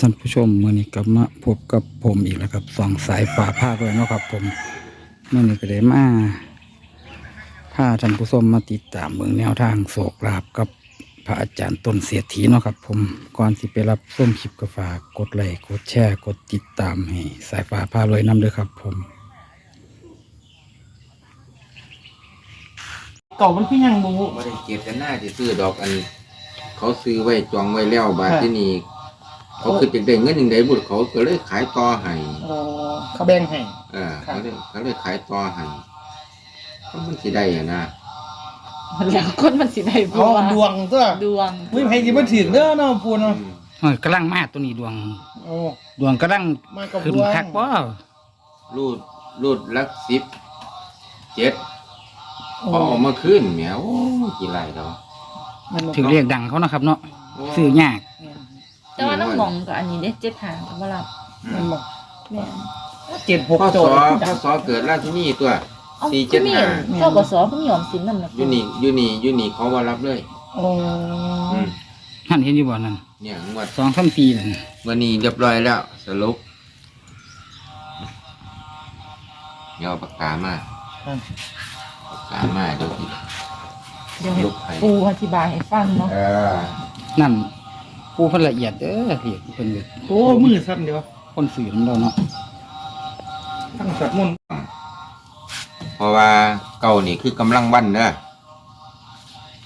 ท่านผู้ชมมื่อนี้กลับมาพบกับผมอีกแล้วครับสองสายฝ่าภาคเลยเนาะครับผมเมื่อนี้ก็ได้มาพาท่านผู้ชมมาติดตามเมืองแนวทางโศกลาบกับพระอาจารย์ต้นเสียทีเนาะครับ ผมก่อนที่ไปรับส้มคลิปกฝากกดไลค์กดแชร์กดติดตามให้สายฝ่าพาเลยนำเลยครับ ผมเก่ามันพี่ยังบูไม่ได้เก็บแต่หน้าที่ซื้อดอกอัน เขาซื้อไว้จองไว้แล้วบาทที่นี่ เขาคือจะได้เงินยังไงบุตรเขาก็เลยขายต่อให้เออเขาแบ่งให้ เออครับเขาเลยเขาเลยขายต่อให้ก็มันสิได้อะนะแล้วคนมันสิได้เอาบัวดวงตัวดวงไม่ให้ยิบมาถึงเด้อเนาะปูเนาะอืมเฮ้ยกำลังมาตัวนี้ดวง โอ้ดวงกำลังมากับขึ้นดวงคักว่ารูดรูดลักสิบเจ็ดโอ้พอเออกมาขึ้นแหมวกี่ไรดอกมันบ่ถึงเรียกดังเขานะครับเนาะโอ้ซื้อยาก แต่ว่าน้องมองกับอันนี้เด้เจ็ดหางกับว่ารับมันบอกแม่นเจ็ดหกพ่อโจสทอย์พ่อสอเกิดราชที่นี่ตัว เอาสี่เจ็ดมีห้าเท่ากับสอก็มีออมสินนั่นนะอยูนี่อยูนี่อยูนี่เขาว่ารับเลยโอ้อืมท่านเห็นอยู่บ่นั่นเนี่ยงวดสองสามปีนั่นวันนี้เรียบร้อยแล้ว สรุปเดี๋ยวเอาปากกามาปากกามาเดี๋ยวที่เดี๋ยวให้ลุกให้ปูอธิบายให้ฟังเนาะเออนั่น ผู้เพิ่นละเอียดเด้อเรียกเพิ่นเรียกโอ้มือสั่นเดียวคนสื่อของเราเนาะตั้งสวดมนต์เพราะว่าเก่านี่คือกำลังวันเนอะ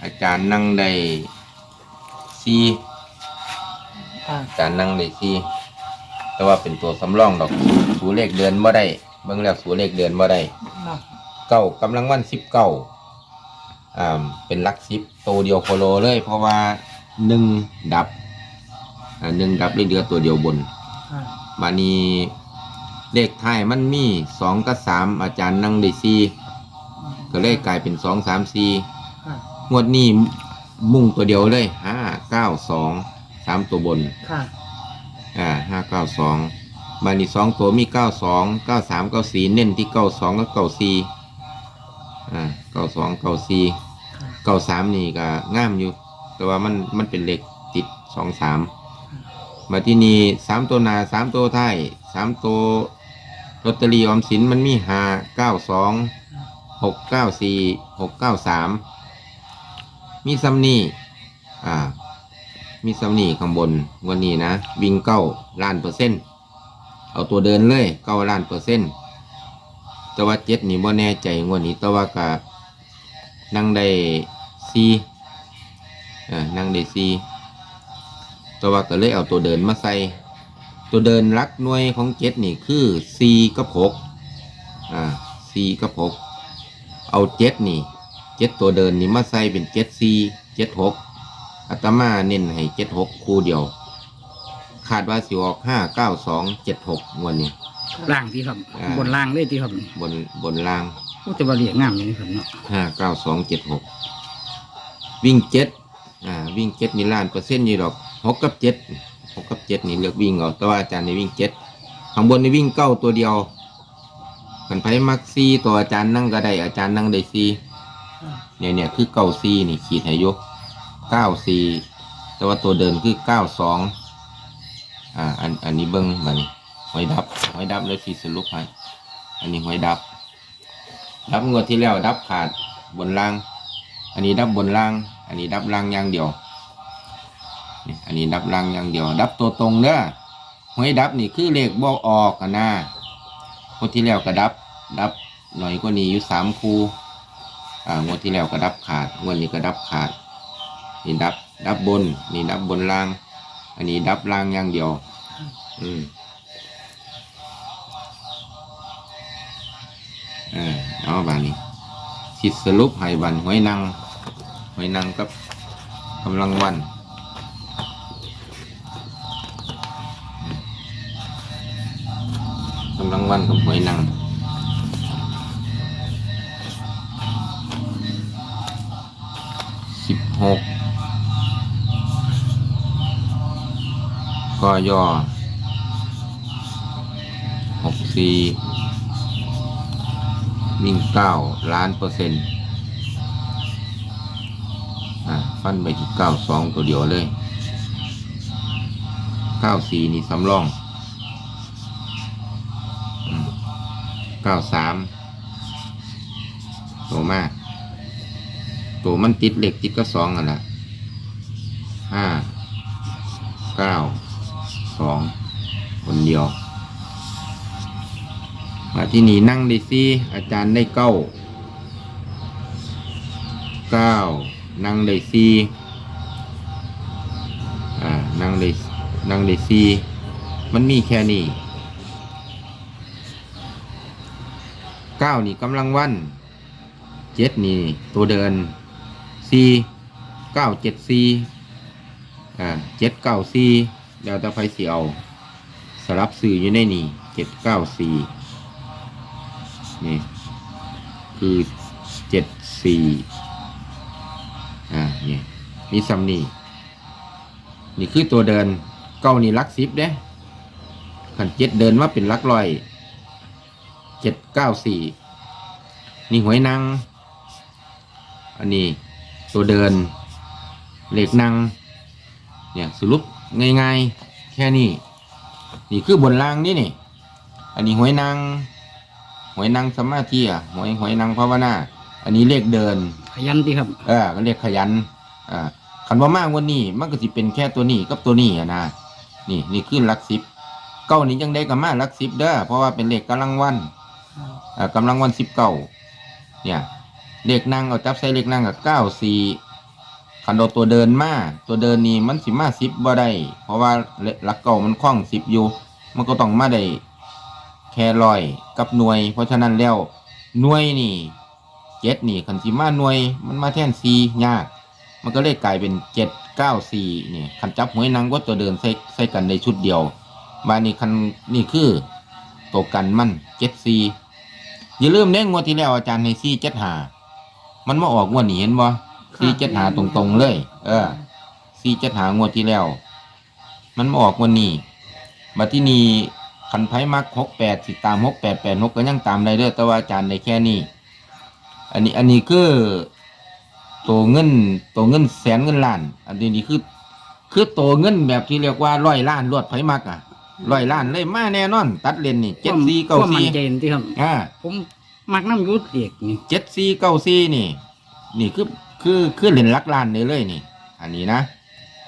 อาจารย์นั่งได้ซีอ่าอาจารย์นั่งได้ซีแต่ว่าเป็นตัวสำรองดอกสูเลขเดือนบ่ได้เบิ่งแล้วสูเลขเดือนบ่ได้ เนาะเก้ากำลังวันสิบเก้าอ่าเป็นหลักสิบตัวเดียวโคโลเลย เพราะว่าหนึ่งดับอ่า หนึ่งดับเลยเหลือตัวเดียวบนอ่าบานี้เลขท้ายมันมีสองกับสามอาจารย์นั่งได้สี่ก็เลยกลายเป็นสองสามสี่อ่างวดนี้มุ่งตัวเดียวเลยห้าเก้าสองสามตัวบนค่ะอ่าห้าเก้าสองบานี้สองตัวมีเก้าสองเก้าสามเก้าสี่เน้นที่เก้าสองกับเก้าสี่อ่าเก้าสองเก้าสี่ค่ะเก้าสามนี่ก็ง่ามอยู่ แต่ว่ามันมันเป็นเลขติดสองสาม มาที่นี่สามตัวนาสามตัวไทยสามตัวลอตเตอรี่ออมสินมันมีหาเก้าสองหกเก้าสี่หกเก้าสามมีซัมนี่อ่า มีซัมนี่ข้างบนวันนี้นะ วิ่งเก้าล้านเปอร์เซ็นต์เอาตัวเดินเลยเก้าล้านเปอร์เซ็นต์แต่ว่าเจ็ดนี่บ่แน่ใจงวดนี้แต่ว่ากะนั่งได้ซีอ่านั่งได้ซี แต่ว่าก็เลยเอาตัวเดินมาใส่ ตัวเดินรักหน่วยของเจ็ดนี่คือซีกับหกอ่าซีกับหกเอาเจ็ดนี่เจ็ดตัวเดินนี่มาใส่เป็นเจ็ดซีเจ็ดหกอาตมาเน้นให้เจ็ดหกคู่เดียว คาดว่าสิออกห้าเก้าสองเจ็ดหกวันนี้ ล่างที่ครับ อ่า บนล่างเลยที่ครับบนบนล่างผู้จะว่าเรียกงามอย่างนี้ครับเนาะห้าเก้าสองเจ็ดหกวิ่งเจ็ด อ่าวิ่งเจ็ดนี่ล้านเปอร์เซ็นต์อยู่ดอกหกกับเจ็ดหกกับเจ็ดนี่เลือกวิ่งเอาแต่ว่าอาจารย์ในวิ่งเจ็ดข้างบนในวิ่งเก้าตัวเดียวกันไพมักซีตัวอาจารย์นั่งก็ได้อาจารย์นั่งได้ซีเนี่ยเนี่ยคือเก้าซีนี่ขีดให้ยกเก้าซีแต่ว่าตัวเดินคือเก้าสองอ่าอันอันนี้เบิ้งมานี่หอยดับหอยดับเลยสีสรุปให้อันนี้หอยดับ ดับงวดที่แล้วดับขาดบนล่าง อันนี้ดับบนล่าง อันนี้ดับล่างอย่างเดียวอันนี้ดับล่างอย่างเดียว ดับตัวตรงเด้อหวยดับนี่คือเลขบ่ออกนนะงวดที่แล้วก็ดับ ดับหน่อยกว่านี้อยู่สามคูอ่างวดที่แล้วก็ดับขาดงวดนี้ก็ดับขาด นี่ดับ ดับบน นี่ดับบนล่าง อันนี้ดับล่างอย่างเดียว อืมเออเอาบานนี้สิสรุปให้บันหวยนาง หวยนางกับกำลังวันกำลังวันกับหวยนางสิบหกก็ย่อหกสี่วิ่งเก้าล้านเปอร์เซ็นต์อะ ฟันไปที่เก้าสองตัวเดียวเลยเก้าสี่นี่สำรองเก้าสามตัวมากตัวมันติดเหล็กติดก็สองกันละห้าเก้าสองคนเดียวมาที่นี่นั่งได้ซี่อาจารย์ได้เก้าเก้า นั่งได้ซี่อ่านั่งได้นั่งได้ซี่มันมีแค่นี้เก้านี่กำลังวันเจ็ดนี่ตัวเดินสี่เก้าเจ็ดสี่อ่าเจ็ดเก้าสี่แล้วแต่ไฟเสียวสลับสื่ออยู่ในนี่เจ็ดเก้าสี่นี่คือเจ็ดสี่ มีซัมนี่นี่คือตัวเดินเก้านี่ลักสิบเด้ขันเจ็ดเดินว่าเป็นลักลอยเจ็ดเก้าสี่นี่หวยนางอันนี้ตัวเดินเหล็กนางเนี่ยสรุปง่ายๆ แค่นี้นี่คือบนล่างนี่นี่ อันนี้หวยนางหวยนางสมาธิอะหวยหวยนางภาวนา อันนี้เลขเดิน ขยันดีครับ เออก็เรียกขยัน อ่าคันว่ามากวันนี้มันก็สิเป็นแค่ตัวนี้กับตัวนี้อะนะนี่นี่ขึ้นหลักสิบเก้านี้ยังได้กับมาหลักสิบเด้อเพราะว่าเป็นเลขกำลังวันอ่ากำลังวันสิบเก้าเนี่ยเลขนั่งเอาจับใส่เลขนั่งกับเก้าสี่คันโดตัวเดินมาตัวเดินนี่มันสิมาสิบบ่ได้เพราะว่าหลักเก่ามันคล้องสิบอยู่ มันก็ต้องมาได้แค่ลอยกับหน่วย เพราะฉะนั้นแล้วหน่วยนี่เจ็ดนี่คันสิมาหน่วยมันมาแทนสี่ยาก มันก็เลยกลายเป็นเจ็ดเก้าสี่นี่คันจับหวยนางก็ตัวเดินใส่ใส่กันในชุดเดียวบานนี้คันนี่คือตัวกันมันเจ็ดสี่อย่าลืมเน้งงวดที่แล้วอาจารย์ในสี่เจ็ดหามันมาออกงวดนี้เห็นบ่สี่เจ็ดหาตรงๆเลย เออสี่เจ็ดหางวดที่แล้ว มันมาออกงวันนี้มาที่นี่คันไพ่มักหกแปดสิตามหกแปดแปดหกก็ยังตามได้เด้อแต่ว่าอาจารย์ในแค่นี้ อันนี้อันนี้คือ ตัวเงินตัวเงินแสนเงินล้าน อันนี้นี่คือ คือตัวเงินแบบที่เรียกว่าร้อยล้านรวดไพ่มักอะร้อยล้านเลยมาแน่นอน ตัดเลนนี่เจ็ดสี่เก้าความมั่สี่นใจดีครับอ่าผมมักน้ำยุดเอกนี่เจ็ดสี่เก้าสี่นี่ นี่คือคือคือเหรียญลักล้านเลยเลยนี่ อันนี้นะ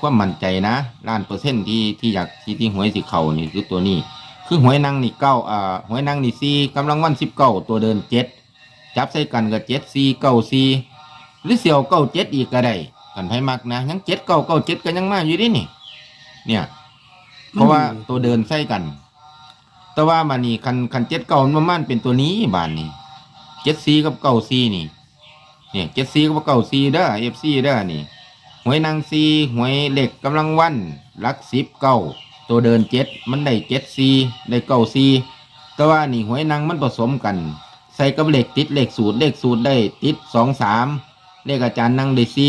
ความมั่นใจนะล้านเปอร์เซ็นต์ที่ที่อยากที่ที่หวยสิเขานี่คือตัวนี้ คือหวยนางนี่เก้าอ่าหวยนางนี่สี่กำลังวันสิบเก้าตัวเดินเจ็ดจับใส่กันก็เจ็ดสี่เก้าสี่ หรือเสี่ยวเก้าเจ็ดอีกก็ได้กันไพ่มักนะยังเจ็ดเก้าเก้าเจ็ดก็ยังมาอยู่ดินี่ เนี่ย เพราะว่าตัวเดินใส่กัน แต่ว่ามานี่คันคันเจ็ดเก้ามันประมาณเป็นตัวนี้บานนี่เจ็ดสี่กับเก้าสี่นี่ เนี่ยเจ็ดสี่กับเก้าสี่เด้อเอฟซีเด้อนี่หวยนางซีหวยเหล็กกำลังวันหลักสิบเก้าตัวเดินเจ็ดมันได้เจ็ดซีได้เก้าซีแต่ว่านี่หวยนางมันผสมกัน ใส่กับเหล็กติดเหล็กสูตรเลขสูตรได้ติดสองสาม เลขอาจารย์นางได้ซี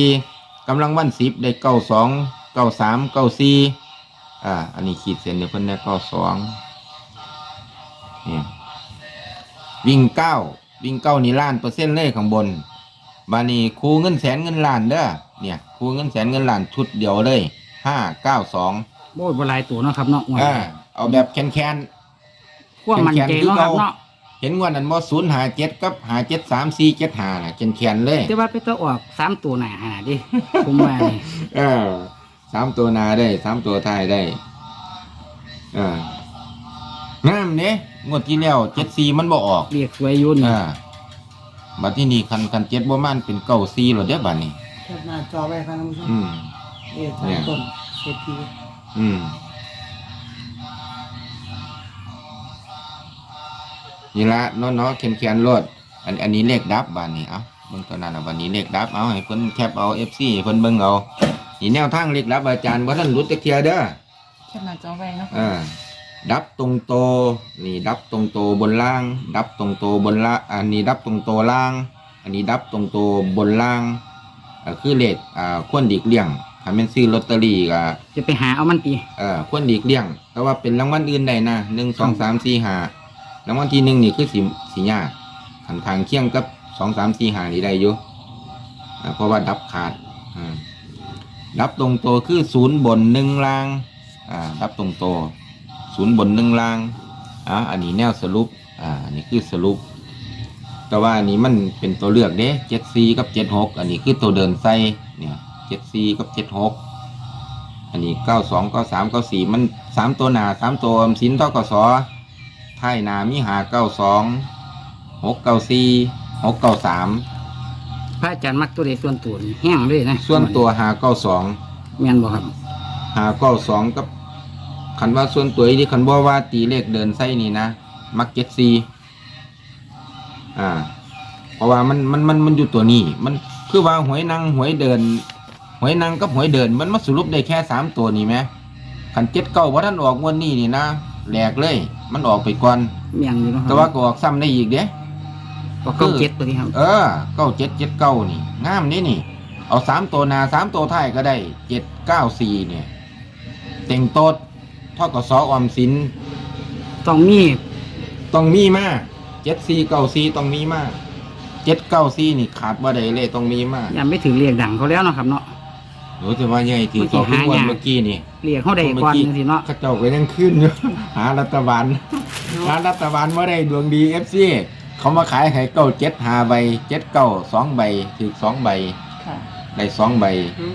กำลังวันสิบได้เก้าสองเก้าสามเก้าซีอ่าอันนี้ขีดเส้นเดี๋ยวเพิ่นได้เก้าสองเนี่ยวิ่งเก้าวิ่งเก้านี่ล้านเปอร์เซ็นต์เลยข้างบนบานี้ครูเงินแสนเงินล้านเด้อเนี่ยครูเงินแสนเงินล้านชุดเดียวเลยห้าเก้าสองโอ้ยบหลายตัวเนาะครับเนาะอ่าเอาแบบแคนแคนความมั่นใจเนาะครับเนาะๆ เห็นว่านั้นบ่ศูนย์หาเจ็ดกับหาเจ็ดสามสี่เจ็ดหาน่ะแคนแคนๆเลย แต่ว่าไปตัวออกสามตัวหนาหาดิ ผมว่านี่เออสามตัวหนาได้สามตัวท้ายได้เอองามเด้งวดที่แล้วเจ็ดสี่มันบ่ออกเรียกสวยอยุ่นอ่าบัดที่นี่คันคันเจ็ดบ่มันเป็นเก้าสี่หรอเด้อบัดนี้ แคปหน้าจอไว้ครับท่านผู้ชมอืม เอ๊ะทางต้นเศรษฐี อืม นี่ละเนาะเนาะเขียนเขียนรถอันอันนี้เลขดับบานนี้เอาเบิ่งตัวนั้นอะวันนี้เลขดับเอาให้เพิ่นแคปเอา FC ให้เพิ่นเบิ่งเอานี่แนวทางเลขดับอาจารย์บ่ทันหลุดจักเที่ยเด้อแค่หน้าจอไว้เนาะอ่าดับตรงโตนี่ดับตรงโตบนล่าง ดับตรงโตบนล่างอันนี้ดับตรงโตล่าง อันนี้ดับตรงโตบนล่างอ่าคือเลขอ่าควรดีกเลี่ยงถ้าแม่นซื้อลอตเตอรี่ก็จะไปหาเอามันตีเอ่อควรดีกเลี่ยง แต่ว่าเป็นรางวัลอื่นใดนะหนึ่งสองสามสี่ห้า รางวัลที่หนึ่งนี่คือสีสียากขันทางเคียงกับสองสามสี่หานี่ได้อยู่อ่าเพราะว่าดับขาดดับตรงตัวคือศูนย์บนหนึ่งล่างอ่ารับตรงโตศูนย์บนหนึ่งล่างอ่าอันนี้แนวสรุปอ่าอันนี้คือสรุป แต่ว่าอันนี้มันเป็นตัวเลือกเด้เจ็ดสี่กับเจ็ดหกอันนี้คือตัวเดินไส้เนี่ยเจ็ดสี่กับเจ็ดหกอันนี้เก้าสองเก้าสามเก้าสี่มันสามตัวหนาสามตัวสินทกสท้ายหนามีหาเก้าสองหกเก้าสี่หกเก้าสามพระอาจารย์มักตัวใดส่วนตัวนี่แห้งเลยนะส่วนตัวหาเก้าสองแม่นบ่ครับหาเก้าสองกับคันว่าส่วนตัวอีที่คันบอกว่าตีเลขเดินไส้นี่นะมักเจ็ดสี่อ่า เพราะว่ามันมันมันมันอยู่ตัวนี้ มันคือว่าหวยนางหวยเดิน หวยนางกับหวยเดิน มันมาสรุปได้แค่สามตัวนี่ไหมคันเจ็ดเก้าว่าท่านออกงวันนี้นี่นะ แหลกเลย มันออกไปก่อนแม่นอยู่เนาะครับแต่ว่าก็ออกซ้ำได้อีกเด้ก็เก้าเจ็ดตัวนี้ครับเออเก้าเจ็ดเจ็ดเก้านี่งามนี่นี่ เอาสามตัวหนาสามตัวท้ายก็ได้เจ็ดเก้าสี่เนี่ยเต็งโต๊ดทอกสอออมสินต้องมีต้องมีมากเจ็ดสี่เก้าสี่ต้องมีมากเจ็ดเก้าสี่นี่ขาดบ่ได้เลยต้องมีมากยังไม่ถึงเรียกดังเขาแล้วเนาะครับเนาะ หนูจะว่าใหญ่ถือเมื่อกี้เขาขึ้นวันหายาก เมื่อกี้นี่เรียกเขาได้ก่อนจังซี่เนาะเข้าเจ้าก็ยังขึ้นอยู่ หารัฐบาลหารัฐบาลเมื่อได้ดวงดีเอฟซีเขามาขายให้เก้าเจ็ดหาใบเจ็ดเก้าสองใบถือสองใบค่ะ ได้สองใบ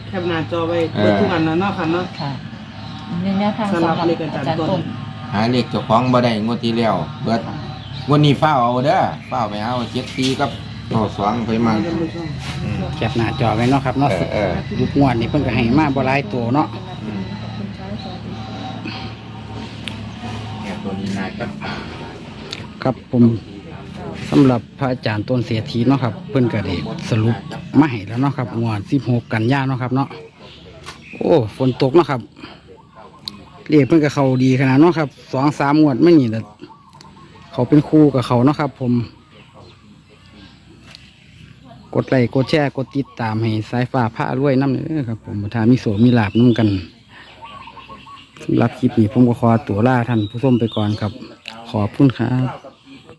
แคปหน้าจอไว้เปิดทุกอันนะเนาะค่ะเนาะ ค่ะในแนวทางสำหรับสำหรับเลขอาจารย์อาจารย์ต้ต้น น หาเลขเจ้าของบ่ได้งวดที่แล้วเบิดงวดนี้เฝ้าเอาเด้อเฝ้าไปเอาเจ็ดปีกับ ต่อสองไปมาท่านผู้ชมแคปหน้าจอไว้เนาะครับเนาะเออเออลูกงวดนี่เพิ่นก็ให้มาบ่หลายตัวเนาะขอบคุณค่ะสวัสดีค่ะเนี่ยตัวนี้นายก็ครับผมสำหรับพระอาจารย์ต้นเสียทีเนาะครับ เพิ่นก็ได้สรุปมาให้แล้วเนาะครับงวด16 กันยายนเนาะครับเนาะโอ้ฝนตกเนาะครับเรียกเพิ่นก็เข้าดีขนาดเนาะครับสองสามงวดไม่นี่แต่เขาเป็นครูกับเขาเนาะครับ ผม กดไลค์กดแชร์กดติดตามให้สายฟ้าผ้ารวยน้ำเนื้อครับ ผมถ้ามีโสมีลาบน้ำกันสำหรับคลิปนี้ผมก็ขอตัวลาท่านผู้ชมไปก่อนครับ ขอบคุณครับ